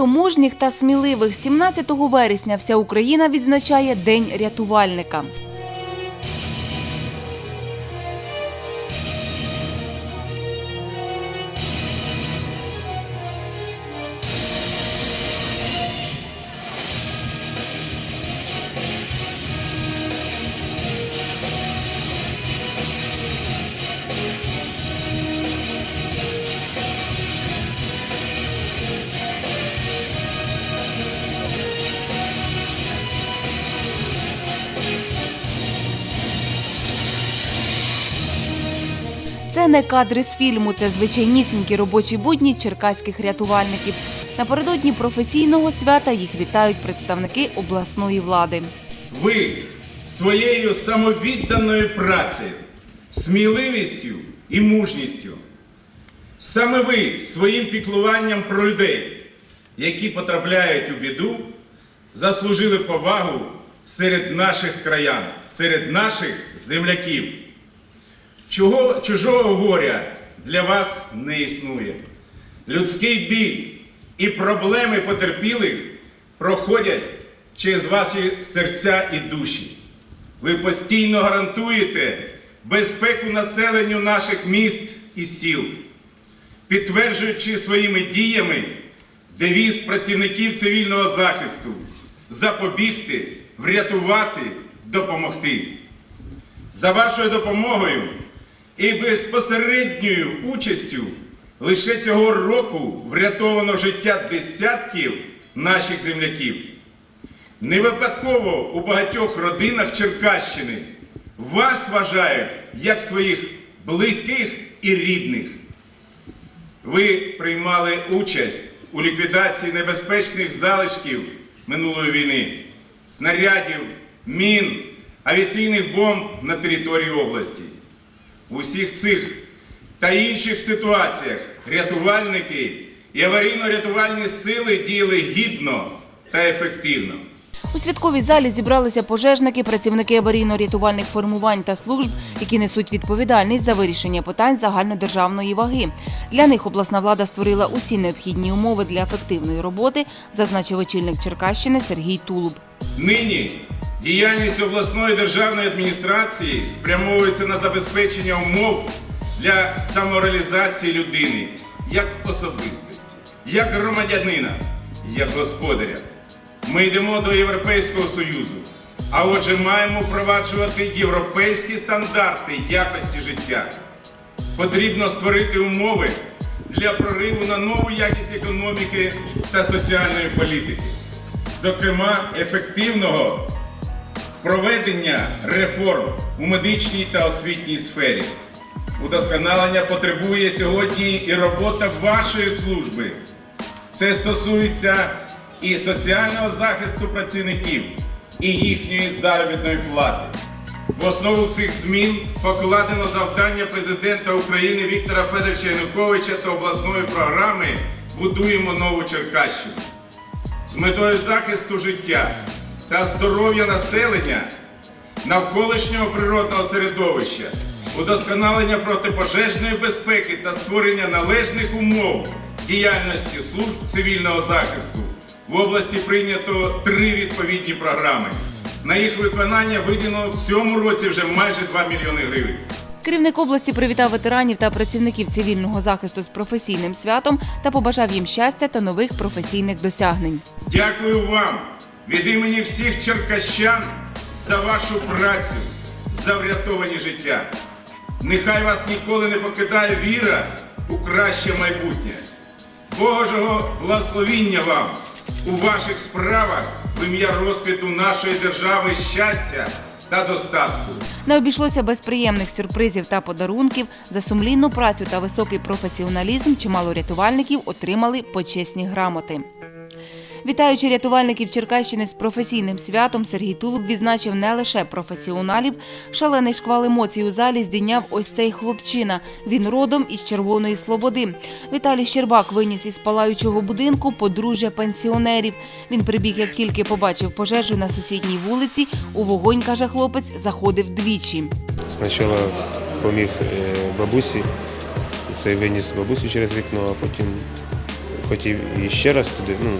Свято мужніх та сміливих 17 вересня вся Україна відзначає День рятувальника. Це не кадри з фільму, це звичайнісінькі робочі будні черкаських рятувальників. Напередодні професійного свята їх вітають представники обласної влади. Ви своєю самовідданою працею, сміливістю і мужністю. Саме ви своїм піклуванням про людей, які потрапляють у біду, заслужили повагу серед наших краян, серед наших земляків. Чого, чужого горя для вас не існує. Людський біль і проблеми потерпілих проходять через ваші серця і душі. Ви постійно гарантуєте безпеку населенню наших міст і сіл, підтверджуючи своїми діями девіз працівників цивільного захисту запобігти, врятувати, допомогти. За вашою допомогою і безпосередньою участю лише цього року врятовано життя десятків наших земляків. Не випадково у багатьох родинах Черкащини вас вважають як своїх близьких і рідних. Ви приймали участь у ліквідації небезпечних залишків минулої війни, снарядів, мін, авіаційних бомб на території області. У всіх цих та інших ситуаціях рятувальники і аварійно-рятувальні сили діяли гідно та ефективно. У святковій залі зібралися пожежники, працівники аварійно-рятувальних формувань та служб, які несуть відповідальність за вирішення питань загальнодержавної ваги. Для них обласна влада створила усі необхідні умови для ефективної роботи, зазначив очільник Черкащини Сергій Тулуб. Нині діяльність обласної державної адміністрації спрямовується на забезпечення умов для самореалізації людини як особистості, як громадянина, як господаря. Ми йдемо до Європейського Союзу, а отже, маємо впроваджувати європейські стандарти якості життя. Потрібно створити умови для прориву на нову якість економіки та соціальної політики зокрема ефективного проведення реформ у медичній та освітній сфері. Удосконалення потребує сьогодні і робота вашої служби. Це стосується і соціального захисту працівників, і їхньої заробітної плати. В основу цих змін покладено завдання президента України Віктора Федоровича Януковича та обласної програми Будуємо нову Черкащину з метою захисту життя та здоров'я населення, навколишнього природного середовища, удосконалення протипожежної безпеки та створення належних умов діяльності служб цивільного захисту. В області прийнято три відповідні програми. На їх виконання виділено в цьому році вже майже 2 мільйони гривень. Керівник області привітав ветеранів та працівників цивільного захисту з професійним святом та побажав їм щастя та нових професійних досягнень. Дякую вам від імені всіх черкащан за вашу працю, за врятовані життя. Нехай вас ніколи не покидає віра у краще майбутнє. Божого благословіння вам у ваших справах в ім'я розквіту нашої держави щастя та достатку. Не обійшлося без приємних сюрпризів та подарунків. За сумлінну працю та високий професіоналізм чимало рятувальників отримали почесні грамоти. Вітаючи рятувальників Черкащини з професійним святом, Сергій Тулуб відзначив не лише професіоналів. Шалений шквал емоцій у залі здійняв ось цей хлопчина. Він родом із Червоної Слободи. Віталій Щербак виніс із палаючого будинку подружжя пенсіонерів. Він прибіг, як тільки побачив пожежу на сусідній вулиці. У вогонь, каже хлопець, заходив двічі. Спочатку поміг е, бабусі, це виніс бабусю через вікно, а потім хотів і ще раз туди ну,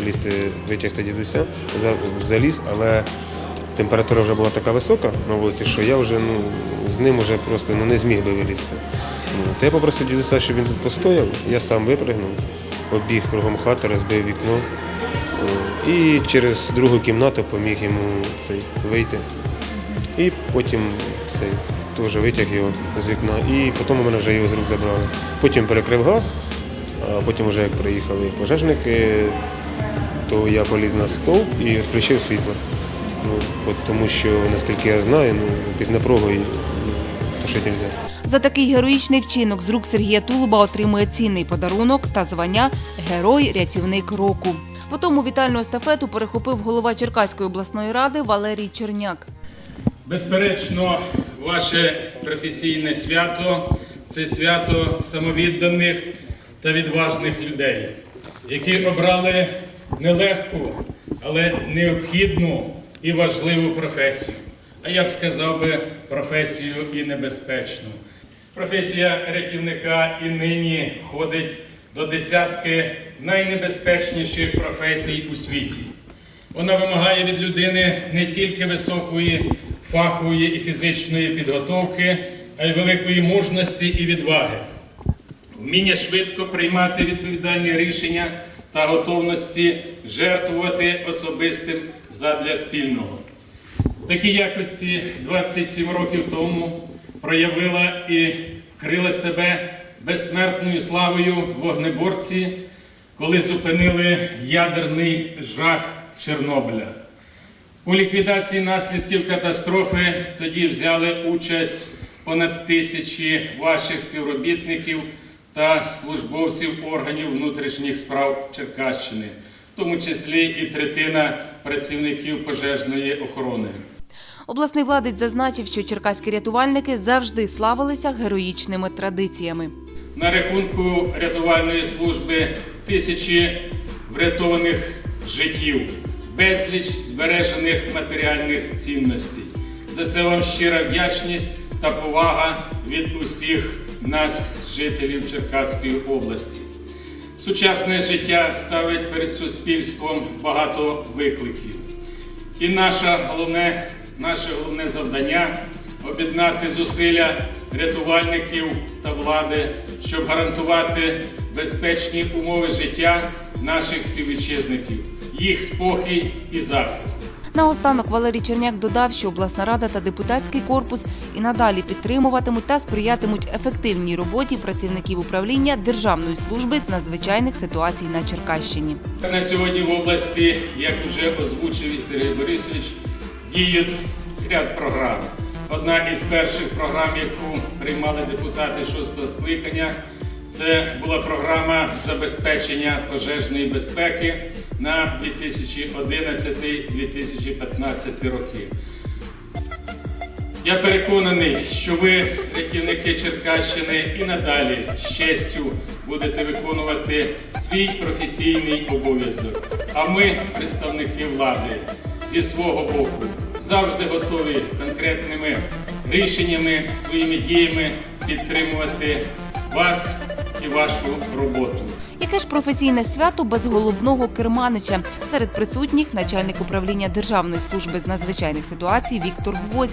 залізти, витягти дідуся, за- заліз, але температура вже була така висока на вулиці, що я вже ну, з ним вже просто ну, не зміг би вилізти. Ну, я попросив дідуся, щоб він тут постояв, я сам випригнув, обіг кругом хати, розбив вікно. О, І через другу кімнату поміг йому цей вийти. І потім цей теж витяг його з вікна. І потім у мене вже його з рук забрали. Потім перекрив газ, а потім вже як приїхали пожежники, то я поліз на стовп і включив світло. Ну, от тому що, наскільки я знаю, ну, під напругою тушити не можна. За такий героїчний вчинок з рук Сергія Тулуба отримує цінний подарунок та звання Герой-рятівник року. Потім вітальну естафету перехопив голова Черкаської обласної ради Валерій Черняк. Безперечно, ваше професійне свято це свято самовідданих та відважних людей, які обрали нелегку, але необхідну і важливу професію. А я б сказав би професію і небезпечну. Професія рятівника і нині входить до десятки найнебезпечніших професій у світі. Вона вимагає від людини не тільки високої фахової і фізичної підготовки, а й великої мужності і відваги, вміння швидко приймати відповідальні рішення та готовності жертвувати особистим задля спільного. Такі якості 27 років тому проявила і вкрила себе безсмертною славою вогнеборці, коли зупинили ядерний жах Чорнобиля. У ліквідації наслідків катастрофи тоді взяли участь понад тисячі ваших співробітників та службовців органів внутрішніх справ Черкащини, в тому числі і третина працівників пожежної охорони. Обласний владець зазначив, що черкаські рятувальники завжди славилися героїчними традиціями. На рахунку рятувальної служби тисячі врятованих життів, безліч збережених матеріальних цінностей. За це вам щира вдячність та повага від усіх нас, жителів Черкаської області. Сучасне життя ставить перед суспільством багато викликів. І наше головне, наше головне завдання об'єднати зусилля рятувальників та влади, щоб гарантувати безпечні умови життя наших співвітчизників, їх спокій і захист. Наостанок Валерій Черняк додав, що обласна рада та депутатський корпус і надалі підтримуватимуть та сприятимуть ефективній роботі працівників управління Державної служби з надзвичайних ситуацій на Черкащині. На сьогодні в області, як вже озвучив Сергій Борисович, діють ряд програм. Одна із перших програм, яку приймали депутати шостого скликання, це була програма забезпечення пожежної безпеки на 2011-2015 роки. Я переконаний, що ви, рятівники Черкащини, і надалі з честю будете виконувати свій професійний обов'язок. А ми, представники влади, зі свого боку, завжди готові конкретними рішеннями, своїми діями підтримувати вас і вашу роботу. Яке ж професійне свято без головного керманича? Серед присутніх начальник управління Державної служби з надзвичайних ситуацій Віктор Гвоздь.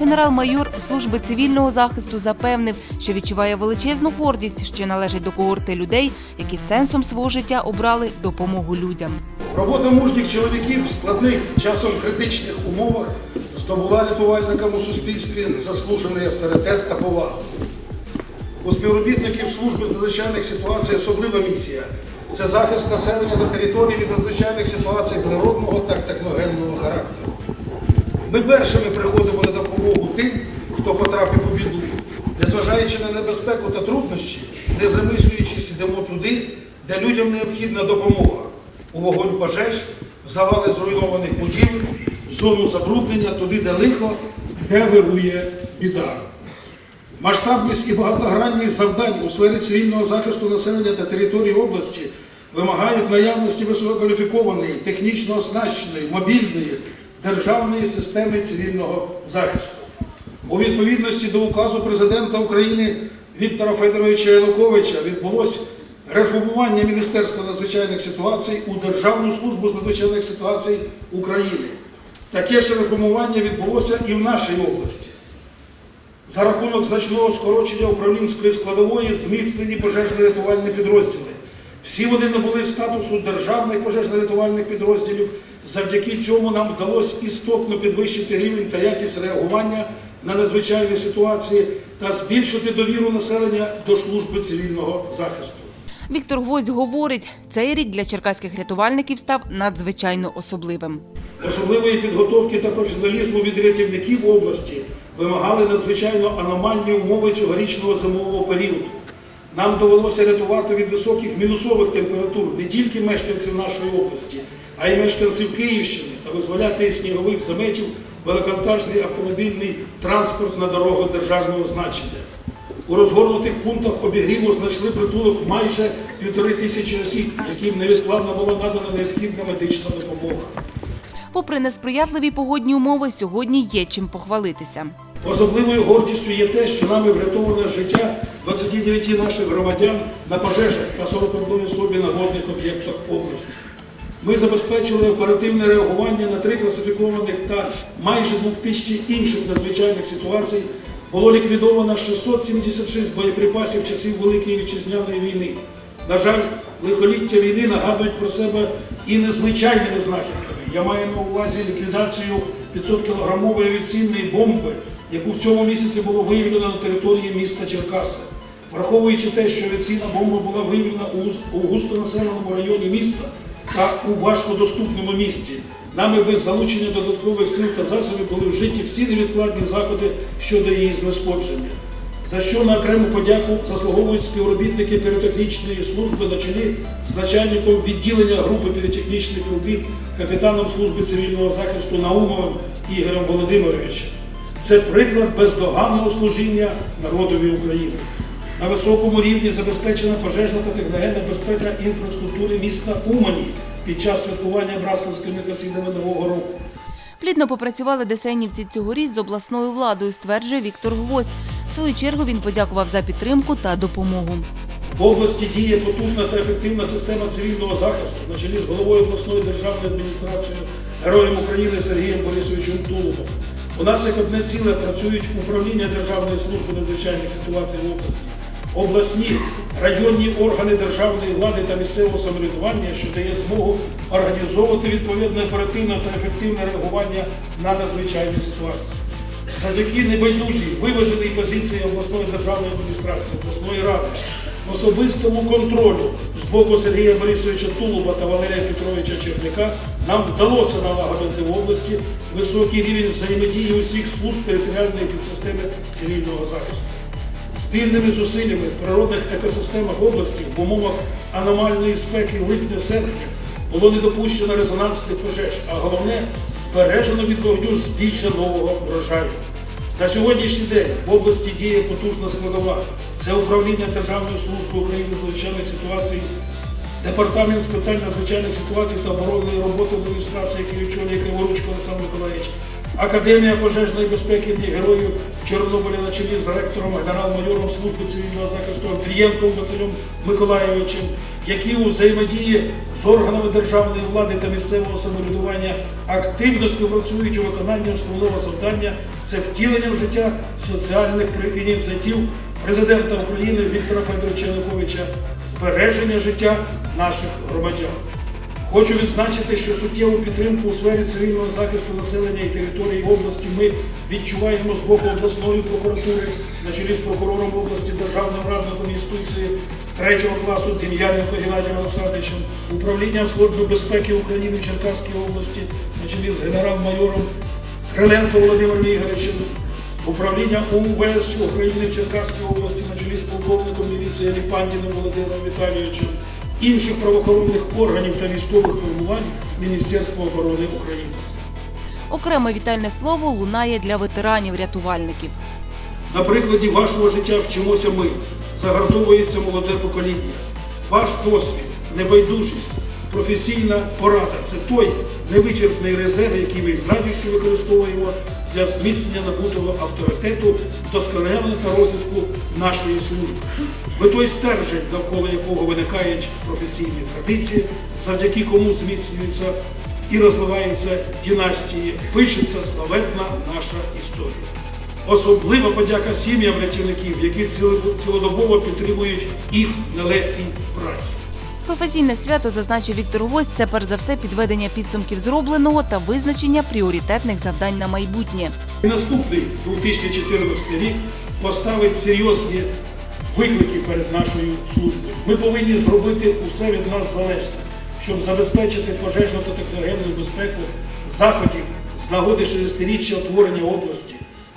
Генерал-майор служби цивільного захисту запевнив, що відчуває величезну гордість, що належить до когорти людей, які сенсом свого життя обрали допомогу людям. Робота мужніх чоловіків в складних часом критичних умовах здобула рятувальникам у суспільстві заслужений авторитет та повагу. У співробітників служби з надзвичайних ситуацій особлива місія це захист населення та території від надзвичайних ситуацій природного та техногенного характеру. Ми першими приходимо на допомогу тим, хто потрапив у біду, незважаючи на небезпеку та труднощі, не замислюючись, йдемо туди, де людям необхідна допомога. У вогонь пожеж, в завали зруйнованих будівель, в зону забруднення, туди, де лихо, де вирує біда. Масштабність і багатогранність завдань у сфері цивільного захисту населення та території області вимагають наявності висококваліфікованої, технічно оснащеної, мобільної державної системи цивільного захисту. У відповідності до указу президента України Віктора Федоровича Януковича відбулось реформування Міністерства надзвичайних ситуацій у Державну службу з надзвичайних ситуацій України. Таке ж реформування відбулося і в нашій області. За рахунок значного скорочення управлінської складової зміцнені пожежно-рятувальні підрозділи. Всі вони набули статусу державних пожежно-рятувальних підрозділів. Завдяки цьому нам вдалося істотно підвищити рівень та якість реагування на надзвичайні ситуації та збільшити довіру населення до служби цивільного захисту. Віктор Гвоздь говорить, цей рік для черкаських рятувальників став надзвичайно особливим. Особливої підготовки та професіоналізму від рятівників області вимагали надзвичайно аномальні умови цьогорічного зимового періоду. Нам довелося рятувати від високих мінусових температур не тільки мешканців нашої області, а й мешканців Київщини та визволяти із снігових заметів великовантажний автомобільний транспорт на дорогах державного значення. У розгорнутих пунктах обігріву знайшли притулок майже півтори тисячі осіб, яким невідкладно була надана необхідна медична допомога. Попри несприятливі погодні умови, сьогодні є чим похвалитися. Особливою гордістю є те, що нами врятоване життя 29 наших громадян на пожежах та 41 особі на водних об'єктах області. Ми забезпечили оперативне реагування на три класифікованих та майже 2000 інших надзвичайних ситуацій. Було ліквідовано 676 боєприпасів часів Великої вітчизняної війни. На жаль, лихоліття війни нагадують про себе і незвичайними знахідками. Я маю на увазі ліквідацію 500-кілограмової авіаційної бомби, яку в цьому місяці було виявлено на території міста Черкаси. Враховуючи те, що авіаційна бомба була виявлена у гус- у густонаселеному районі міста та у важкодоступному місті, нами без залучення додаткових сил та засобів були вжиті всі невідкладні заходи щодо її знешкодження. За що на окрему подяку заслуговують співробітники піротехнічної служби на чолі з начальником відділення групи піротехнічних робіт, капітаном служби цивільного захисту Наумовим Ігорем Володимировичем. Це приклад бездоганного служіння народові України. На високому рівні забезпечена пожежна та техногенна безпека інфраструктури міста Умані під час святкування братславськими хасидами Нового року. Плідно попрацювали десенівці цьогоріч з обласною владою, стверджує Віктор Гвоздь. В свою чергу він подякував за підтримку та допомогу. В області діє потужна та ефективна система цивільного захисту на чолі з головою обласної державної адміністрації, героєм України Сергієм Борисовичем Тулубом. У нас як одне ціле працюють управління Державної служби надзвичайних ситуацій в області, обласні районні органи державної влади та місцевого самоврядування, що дає змогу організовувати відповідне оперативне та ефективне реагування на надзвичайні ситуації. Завдяки небайдужій виваженій позиції обласної державної адміністрації, обласної ради, особистому контролю з боку Сергія Борисовича Тулуба та Валерія Петровича Черняка нам вдалося налагодити в області високий рівень взаємодії усіх служб територіальної підсистеми цивільного захисту. Спільними зусиллями в природних екосистемах області в умовах аномальної спеки липня-серпня було не допущено резонансних пожеж, а головне збережено від вогню збіччя нового врожаю. На сьогоднішній день в області діє потужна складова. Це управління Державної служби України з надзвичайних ситуацій, департамент з питань надзвичайних ситуацій та оборонної роботи адміністрації, який очолює Криворучко Олександр Миколаївич, Академія пожежної безпеки імені героїв Чорнобиля на чолі з ректором генерал-майором служби цивільного захисту Андрієнком Василем Миколаєвичем, які у взаємодії з органами державної влади та місцевого самоврядування активно співпрацюють у виконанні основного завдання це втілення в життя соціальних ініціатив президента України Віктора Федоровича Януковича збереження життя наших громадян. Хочу відзначити, що суттєву підтримку у сфері цивільного захисту населення і території області ми відчуваємо з боку обласної прокуратури на чолі з прокурором області Державної радної інституції третього класу Дем'яненко Геннадієм Олександровичем, управлінням Служби безпеки України в Черкаській області на чолі з генерал-майором Криленко Володимиром Ігоровичем, управління УМВС України в Черкаській області на чолі з полковником міліції Ліпандіним Володимиром Віталійовичем, інших правоохоронних органів та військових формувань Міністерства оборони України. Окреме вітальне слово лунає для ветеранів-рятувальників. На прикладі вашого життя вчимося ми, загартовується молоде покоління. Ваш досвід, небайдужість, професійна порада це той невичерпний резерв, який ми з радістю використовуємо для зміцнення набутого авторитету, вдосконалення та розвитку нашої служби. Ви той стержень, навколо якого виникають професійні традиції, завдяки кому зміцнюються і розвиваються династії, пишеться славетна наша історія. Особлива подяка сім'ям рятівників, які цілодобово підтримують їх нелегкій праці. Професійне свято, зазначив Віктор Гось, це перш за все підведення підсумків зробленого та визначення пріоритетних завдань на майбутнє. Наступний 2014 рік поставить серйозні виклики перед нашою службою. Ми повинні зробити усе від нас залежне, щоб забезпечити пожежну та техногенну безпеку заходів з нагоди 60-річчя утворення області,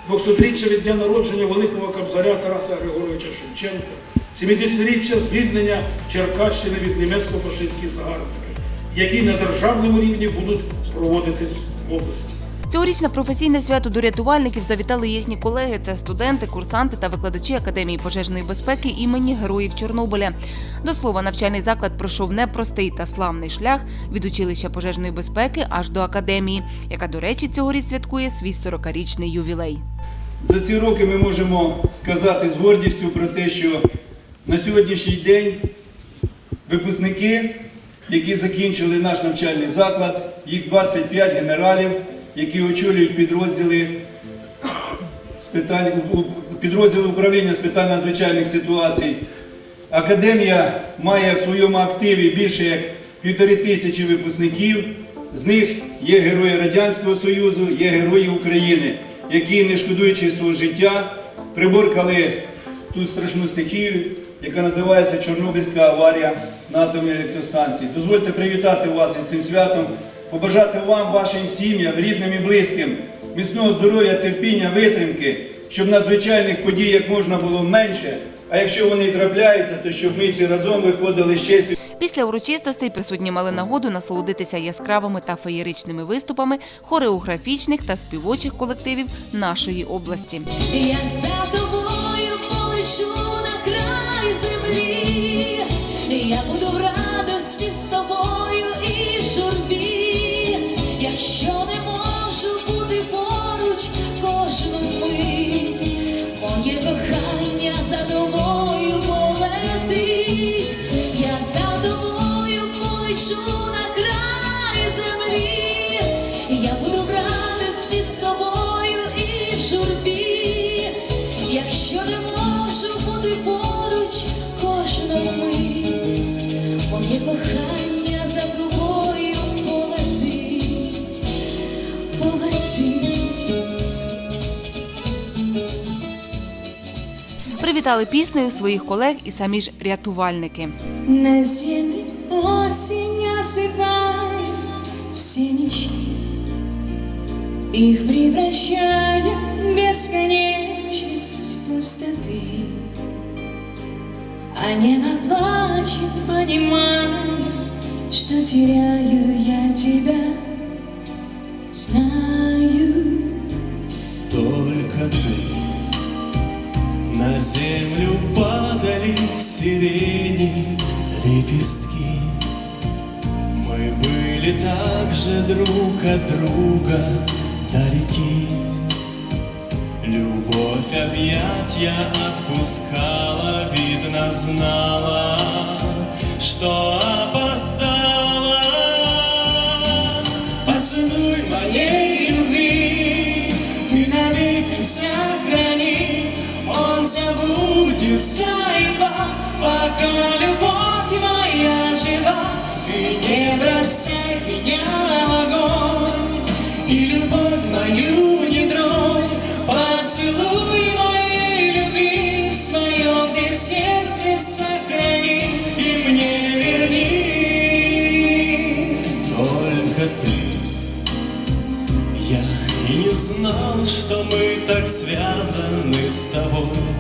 200-річчя від дня народження великого кобзаря Тараса Григоровича Шевченка, 70-річчя звільнення Черкащини від німецько-фашистських загарбників, які на державному рівні будуть проводитись в області. Цьогорічне професійне свято до рятувальників завітали їхні колеги. Це студенти, курсанти та викладачі Академії пожежної безпеки імені Героїв Чорнобиля. До слова, навчальний заклад пройшов непростий та славний шлях від училища пожежної безпеки аж до академії, яка, до речі, цьогоріч святкує свій 40-річний ювілей. За ці роки ми можемо сказати з гордістю про те, що на сьогоднішній день випускники, які закінчили наш навчальний заклад, їх 25 генералів, які очолюють підрозділи підрозділи управління з питань надзвичайних ситуацій. Академія має в своєму активі більше як півтори тисячі випускників. З них є герої Радянського Союзу, є герої України, які, не шкодуючи свого життя, приборкали ту страшну стихію, яка називається Чорнобильська аварія на атомній електростанції. Дозвольте привітати вас із цим святом, побажати вам, вашим сім'ям, рідним і близьким, міцного здоров'я, терпіння, витримки, щоб надзвичайних подій як можна було менше. А якщо вони і трапляються, то щоб ми всі разом виходили з честю Після урочистостей присутні мали нагоду насолодитися яскравими та феєричними виступами хореографічних та співочих колективів нашої області. Я за тобою полечу на край землі, я буду в Привітали піснею своїх колег і самі ж рятувальники. На землю осень осыпает все мечты, Их превращая в бесконечность пустоты. А небо плачет, понимая, что теряю я тебя, знаю. Только ты На землю падали сирени лепестки. Мы были так же друг от друга далеки. Любовь объятья отпускала, видно знала, что опоздала. Пока любовь моя жива. Ты не бросай меня в огонь, и любовь мою не тронь. Поцелуй моей любви в своем ты сердце сохрани и мне верни только ты. Я и не знал, что мы так связаны с тобой